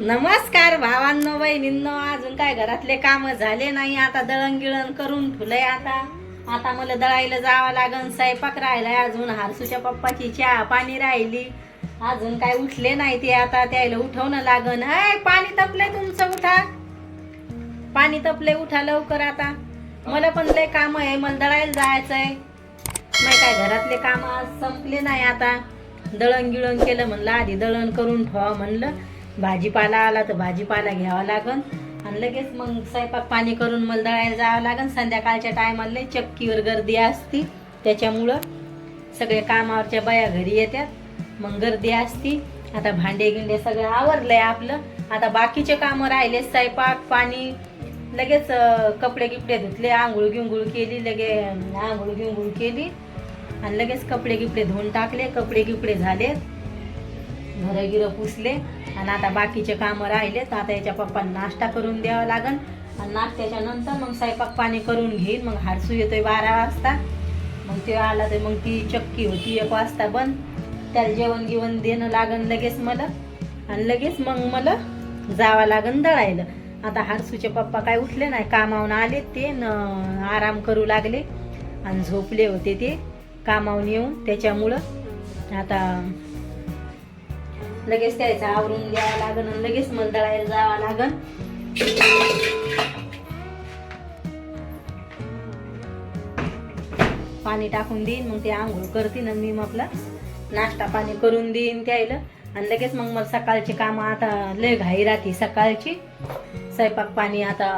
नमस्कार भावांनो बहिणींनो अजून काय घरातले काम झाले नाही आता दळण गिळण करून ठुलंय आता. आता मला दळायला जावं लागन स्वयंपाक राहिलाय अजून हारसूच्या पप्पाची चहा पाणी राहिली. अजून काय उठले नाही ते आता त्याला उठवणं लागन. अय पाणी तपलंय तुमचं उठा. पाणी तपले उठा लवकर आता. मला पण लय काम आहे मला दळायला जायचंय. नाही काय घरातले काम आज संपले नाही आता. दळण गिळण केलं म्हणलं आधी दळण करून ठेवा म्हणलं. भाजीपाला आला तर भाजीपाला घ्यावा लागन. आणि लगेच मग स्वयंपाक पाणी करून मला दळायला जावं लागन. संध्याकाळच्या टायमाला चक्कीवर गर्दी असती. त्याच्यामुळं सगळे कामावरच्या बाया घरी येतात मग गर्दी असती. आता भांडे गिंडे सगळं आवरलंय आपलं. आता बाकीचे कामं राहिले. स्वयंपाक पाणी लगेच कपडे गिपडे धुतले. आंघोळ गिंघोळ केली. लगे आंघोळ गिंघोळ केली. आणि लगेच कपडे गिपडे धुवून टाकले. कपडे गिपडे झाले घरं गिरं पुसले. आणि आता बाकीचे कामं राहिले तर आता याच्या पप्पांना नाश्ता करून द्यावा लागन आणि नाश्त्याच्या नंतर मग स्वयंपाक पाणी करून घेईन मग हारसू येतोय बारा वाजता. मग ते आला तर मग ती चक्की होती एक वाजता बंद. त्याला जेवण गिवण देणं लागन लगेच मला. आणि लगेच मग मला जावं लागन दळायला. आता हारसूचे पप्पा काय उठले नाही कामावून आले ते न आराम करू लागले. आणि झोपले होते ते कामावून येऊन. त्याच्यामुळं आता लगेच त्याचं आवरून द्यावं लागन आणि लगेच मला दळायला जावं लागन. पाणी टाकून देईन मग ते आंघोळ करतील आणि मी मग आपला नाश्ता पाणी करून देईन त्याला. आणि लगेच मग मला सकाळची कामं आता लय घाई राहते सकाळची. स्वयंपाक पाणी आता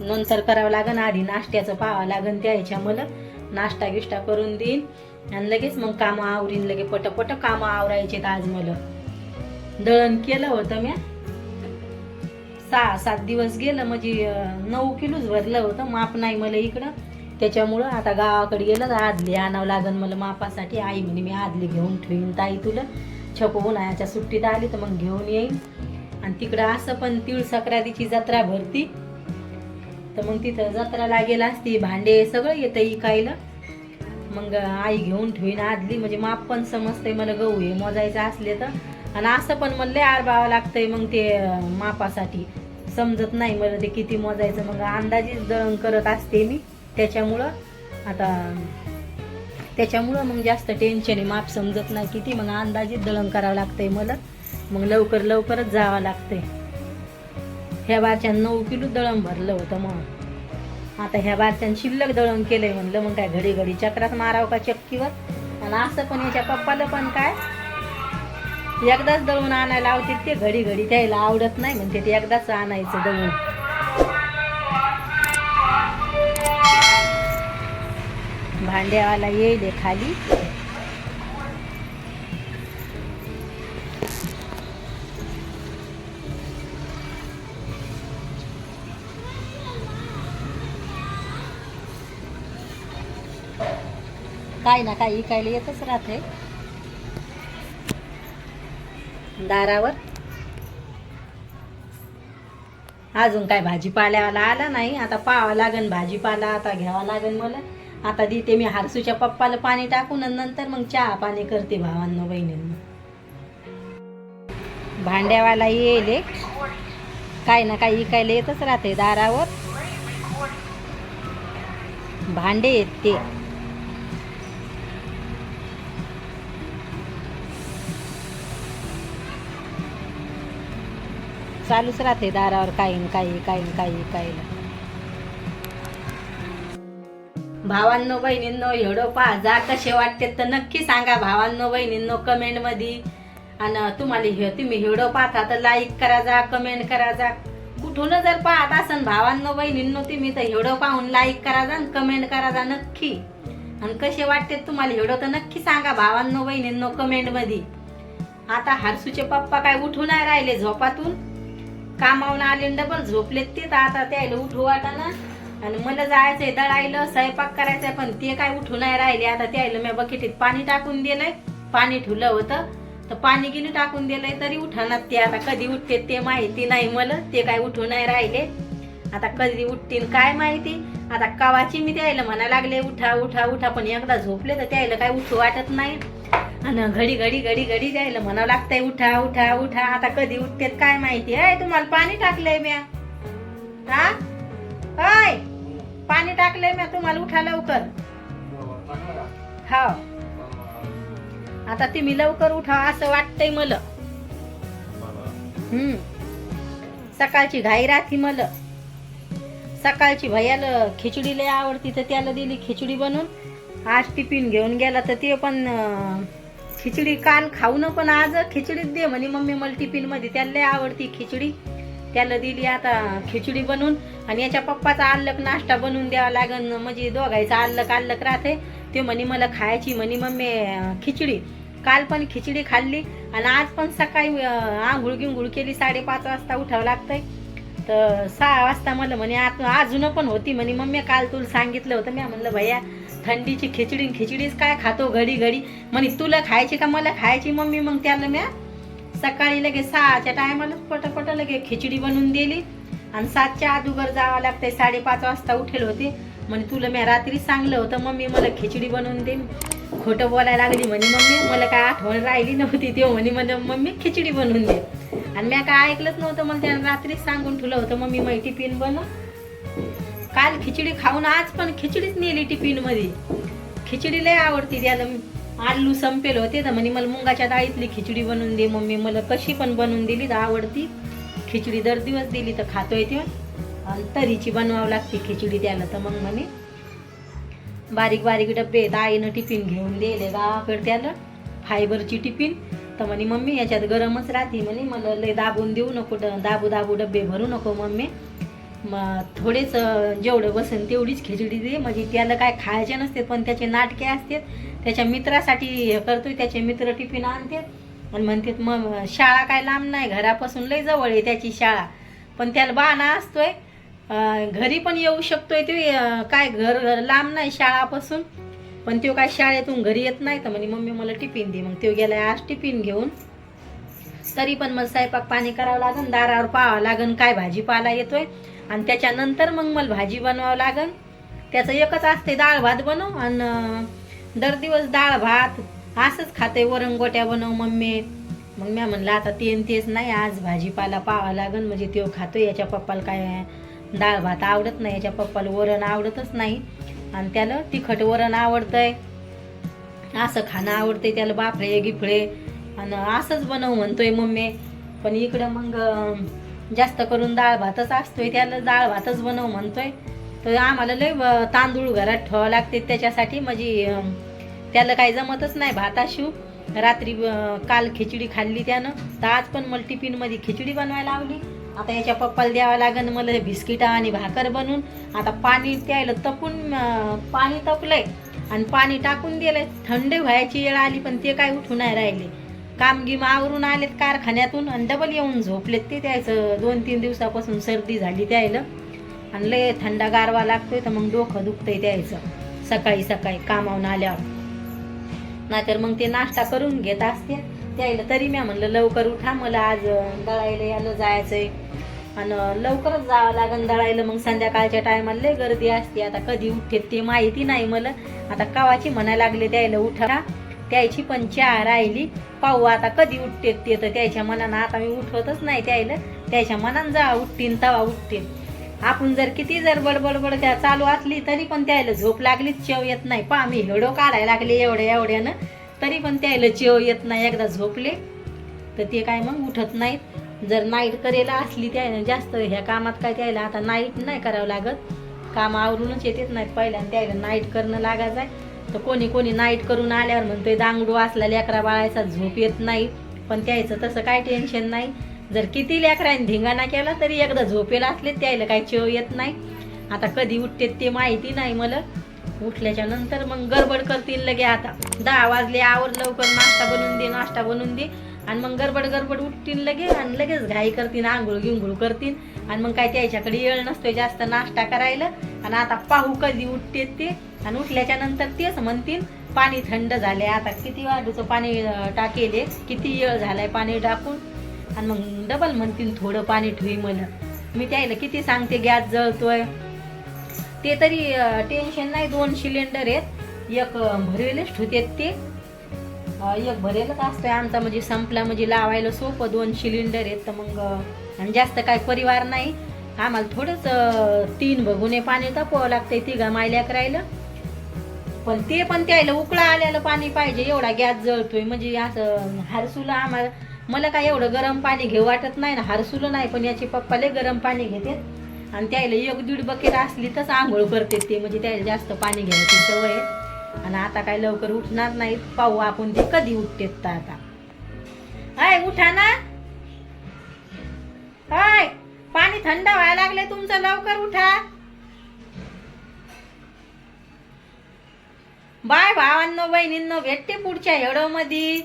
नंतर करावं लागन आधी नाश्त्याचं पाहावं लागन त्याच्या मला. नाश्ता गिष्टा करून देईन. आणि लगेच मग कामं आवरीन लगे पटपट कामं आवरायचे आज मला. दळण केलं होतं मी. सहा सात दिवस गेलं म्हणजे नऊ किलोच भरलं होतं. माप नाही मला इकडं. त्याच्यामुळं आता गावाकडे गेलं तर आदली आणावं लागन मला मापासाठी. आई म्हणे मी आदली घेऊन ठेवीन ताई तुला. छपो उन्हाळ्याच्या सुट्टीत आली तर मग घेऊन येईन. आणि तिकडं असं पण तीळ सक्रातीची जत्रा भरती. तर मग तिथं जत्रा लागेल असती भांडे सगळं येतं इकायला. मग आई घेऊन ठेवीन आदली. म्हणजे माप पण समजतंय मला गहू हे मोजायचं असले तर. आणि असं पण मला लय आरबावं लागतंय मग ते मापासाठी. समजत नाही मला ते किती मोजायचं. मग अंदाजीच दळण करत असते मी. त्याच्यामुळं आता त्याच्यामुळं मग जास्त टेन्शन आहे. माप समजत नाही किती. मग अंदाजीत दळण करावं लागतंय मला. मग लवकर लवकरच जावं लागतंय. ह्या बारच्या नऊ किलो दळण भरलं होतं मग. आता ह्या बारच्यानं शिल्लक दळण केलंय म्हणलं मग काय घडी घडी चक्रात मारावं का चक्कीवर? आणि असं पण याच्या पप्पाला पण काय एकदाच दळून आणायला आवडते ते घडी घडी द्यायला आवडत नाही म्हणते ते एकदाच आणायचं दळून. भांड्यावाला येईल खाली. काय ना काय इकायला येतच राहते. दारावर. अजून काय भाजीपाल्यावाला आला नाही. आता पाहावं लागेल भाजीपाला आता घ्यावा लागेल मला. आता देते मी हारसूच्या पप्पाला पाणी टाकून नंतर मग चहा पाणी करते भावांना बहिणींना. भांड्यावाला येईल एक. काय ना काय इकायला येतच राहते दारावर. भांडे येत चालूच राहते दारावर काही काही काही काही काही भावांनो बहिणींनो एवढं पहा जा कसे वाटते तर नक्की सांगा. भावांनो बहिणींनो कमेंटमध्ये आणि तुम्हाला हे तुम्ही व्हिडिओ पाहता तर लाईक करा जा कमेंट करा जा. कुठून जर पाहत असन भावांनो बहिणींनो तुम्ही तर व्हिडिओ पाहून लाईक करा जा आणि कमेंट करा जा नक्की. आणि कसे वाटते तुम्हाला व्हिडिओ तर नक्की सांगा भावांनो बहिणींनो कमेंटमध्ये आता हरसूचे पप्पा काय उठून नाही राहिले झोपातून? कामावून आले डबल झोपलेत ते तर आता त्याला उठू वाटाना आणि मला जायचंय दळायला स्वयंपाक करायचंय पण ते काय उठू नाही राहिले. आता त्याला मी बकेटीत पाणी टाकून दिलंय. पाणी ठुलं होतं. तर पाणी गिनी टाकून दिलंय तरी उठाना ते. आता कधी उठते ते माहिती नाही मला. ते काय उठू नाही राहिले. आता कधी उठतील काय माहिती? आता कवाची मी त्यायला म्हणा लागले उठा उठा उठा. पण एकदा झोपले तर त्यायला काय उठू वाटत नाही. आणि घडी घडी घडी घडी द्यायला म्हणावं लागतंय उठा उठा उठा. आता कधी उठतेत काय माहिती? आहे तुम्हाला पाणी टाकलंय म्या. हा? होय पाणी टाकलंय म्या तुम्हाला उठा लवकर. हो आता तुम्ही लवकर उठा असं वाटतंय मला. हम्म. सकाळची घाई राहती मला. सकाळची भैयाला खिचडी लय आवडती तर त्याला दिली खिचडी बनवून. आज टिफिन घेऊन गेला तर ते पण खिचडी काल खाऊन पण आज खिचडीच दे म्हणे. मम्मी मला टिफिनमध्ये त्याला लय आवडती खिचडी. त्याला दिली आता खिचडी बनवून. आणि याच्या पप्पाचा आल्लक नाश्ता बनवून द्यावा लागन. म्हणजे दोघायचा आल्लक आल्लक राहते. ते म्हणे मला खायची म्हणे मम्मी खिचडी. काल पण खिचडी खाल्ली. आणि आज पण सकाळी आंघोळ गिंघोळ केली. साडेपाच वाजता उठावं लागतंय. तर सहा वाजता मला म्हणे आत अजून पण होती म्हणे. मम्मी काल तुला सांगितलं होतं मी म्हणलं भैया थंडीची खिचडी खिचडीच काय खातो घडी घडी? म्हणे तुला खायची का मला खायची? मम्मी मग त्याला म्या सकाळी लगे सहाच्या टायमाला पटापट लगे खिचडी बनवून दिली. आणि सातच्या अगोदर जावं लागतंय साडेपाच वाजता उठेल होते. म्हणे तुला मी रात्री सांगलं होतं मम्मी मला खिचडी बनवून दे. खोटं बोलायला लागली म्हणे मम्मी मला काय आठवण राहिली नव्हती ते म्हणे मला मम्मी खिचडी बनवून दे. आणि मी काय ऐकलंच नव्हतं मला त्यानं रात्रीच सांगून ठेवलं होतं मम्मी मग टिफिन बनव. काल खिचडी खाऊन आज पण खिचडीच नेली टिफिनमध्ये खिचडी लय आवडती त्याला आलू संपेल होते तर म्हणे मला मुंगाच्या डाळीतली खिचडी बनवून दे मम्मी मला कशी पण बनवून दिली तर आवडती. खिचडी दर दिवस दिली तर खातोय ते. आणि तरीची बनवावं लागते खिचडी त्याला तर मग म्हणे बारीक बारीक डबे आहेत आईनं टिफिन घेऊन दिले गावाकडे त्याला फायबरची टिफिन. तर म्हणे मम्मी याच्यात गरमच राहते. म्हणे मला लय दाबून देऊ नको दाबू दाबू डबे भरू नको मम्मी. मग थोडेच जेवढं बसेल तेवढीच खिचडी दे. म्हणजे त्याला काय खायचे नसते पण त्याचे नाटके असतात. त्याच्या मित्रासाठी हे करतोय त्याचे मित्र टिफिन आणतात. आणि म्हणतात मग शाळा काय लांब नाही घरापासून लय जवळ आहे त्याची शाळा. पण त्याला बाणा असतोय. घरी पण येऊ शकतोय ते काय घर लांब नाही शाळापासून. पण तो काय शाळेतून घरी येत नाही तर म्हणे मम्मी मला टिफिन दे. मग तो गेलाय आज टिफिन घेऊन. तरी पण मग स्वयंपाक पाणी करावं लागन दारावर पाहावं लागन काय भाजीपाला येतोय. आणि त्याच्यानंतर मग मला भाजी बनवावं लागन. त्याचं एकच असते डाळ भात बनव आणि दर दिवस डाळ भात. असंच खाते वरण गोट्या बनव मम्मी. मग मी म्हणलं आता तेन तेच नाही आज भाजीपाला पाहावा लागन. म्हणजे तो खातो याच्या पप्पाला काय डाळ भात आवडत नाही याच्या पप्पाला वरण आवडतच नाही. आणि त्याला तिखट वरण आवडतंय. असं खाणं आवडतंय त्याला बाफळे गिफळे. आणि असंच बनव म्हणतोय मम्मी. पण इकडं मग जास्त करून डाळ भातच असतोय त्याला डाळ भातच बनव म्हणतोय. तर आम्हाला लय तांदूळ घरात ठेवावं लागते त्याच्यासाठी. म्हणजे त्याला काही जमतच नाही भाताशिव रात्री काल खिचडी खाल्ली त्यानं. तर आज पण मला टिफिनमध्ये खिचडी बनवायला लावली. आता याच्या पप्पाला द्यावं लागेल मला बिस्किटा आणि भाकर बनवून. आता पाणी त्याला तपून पाणी तपलंय आणि पाणी टाकून दिलंय. थंड व्हायची वेळ आली पण ते काय उठून नाही राहिले. कामगी आवरून आलेत कारखान्यातून आणि डबल येऊन झोपलेत ते त्यायचं दोन तीन दिवसापासून सर्दी झाली त्यायला. आणि लय थंडा गारवा लागतोय तर मग डोकं दुखतंय त्यायचं सकाळी सकाळी कामावून आल्यावर. नाहीतर मग ते नाश्ता करून घेत असते त्याला तरी मी म्हणलं लवकर उठा मला आज दळायला यायला जायचंय. आणि लवकरच जावं लागन दळायला. मग संध्याकाळच्या टायमाला लय गर्दी असते. आता कधी उठते ते माहिती नाही मला. आता कवाची म्हणायला लागले द्यायला उठा. त्याची पण चहा राहिली पाहू आता कधी उठते ते तर त्याच्या मनानं. आता मी उठवतच नाही त्यायला त्याच्या मनानं जा उठतीन तवा उठतीन. आपण जर किती जर बडबडबड त्या चालू असली तरी पण त्यायला झोप लागलीच चव येत नाही. पा मी हेडो काढायला लागले एवढ्या एवढ्यानं तरी पण त्याला चेव येत नाही एकदा झोपले. तर ते काय मग उठत नाहीत. जर नाईट करायला असली त्या जास्त ह्या कामात काय त्यायला आता नाईट नाही करावं लागत. काम आवरूनच येतेच नाहीत पहिल्यांदा त्यायला नाईट करणं लागायचं आहे. तर कोणी कोणी नाईट करून आल्यावर म्हणतोय दांगडू असला लेकरा बाळायचा झोप येत नाही. पण त्यायचं तसं काय टेन्शन नाही. जर किती लेकरांनी धिंगाणा केला तरी एकदा झोपेला असले त्यायला काही चेव येत नाही. आता कधी उठते ते माहिती नाही मला. उठल्याच्या नंतर मग गडबड करतील लगे आता. दहा वाजले आवर लवकर नाश्ता बनवून दे नाश्ता बनवून दे. आणि मग गडबड गडबड उठतील लगे आणि लगेच घाई करतील आंघोळ गिंघोळ करतील. आणि मग काय त्याच्याकडे येळ नसतोय जास्त नाश्ता करायला. आणि आता पाहू कधी उठते ते. आणि उठल्याच्या नंतर तेच म्हणतील पाणी थंड झाले आता. किती वाढूचं पाणी टाकेले? किती येळ झालाय पाणी टाकून? आणि मग डबल म्हणतील थोडं पाणी ठेवी मला मी त्याला किती सांगते गॅस जळतोय. ते तरी टेन्शन नाही दोन सिलेंडर आहेत. एक भरेलच ठेवतात ते. एक भरेलच असतंय आमचा म्हणजे संपला म्हणजे लावायला सोपं दोन सिलेंडर आहेत. तर मग आणि जास्त काय परिवार नाही. आम्हाला थोडंच तीन भगुने पाणी तापवावं लागतंय तिघा मायल्या करायला. पण ते पण त्याला उकळा आलेलं पाणी पाहिजे एवढा गॅस जळतोय. म्हणजे असं हरसूला आम्हाला मला काय एवढं गरम पाणी घेऊ वाटत नाही ना हरसूला नाही पण याचे पप्पा लय गरम पाणी घेतात. आणि त्याला एक दीड बकेट असली तर आंघोळ करते ते म्हणजे त्याला जास्त पाणी घ्यायची सवय आणि आता काय लवकर उठणार नाहीत पाहू आपण ते कधी उठते तर आता. हाय उठा ना. हाय पाणी थंड व्हायला लागले तुमचं लवकर उठा. बाय भावांनो बहिणींनो भेटते पुढच्या हेडो मध्ये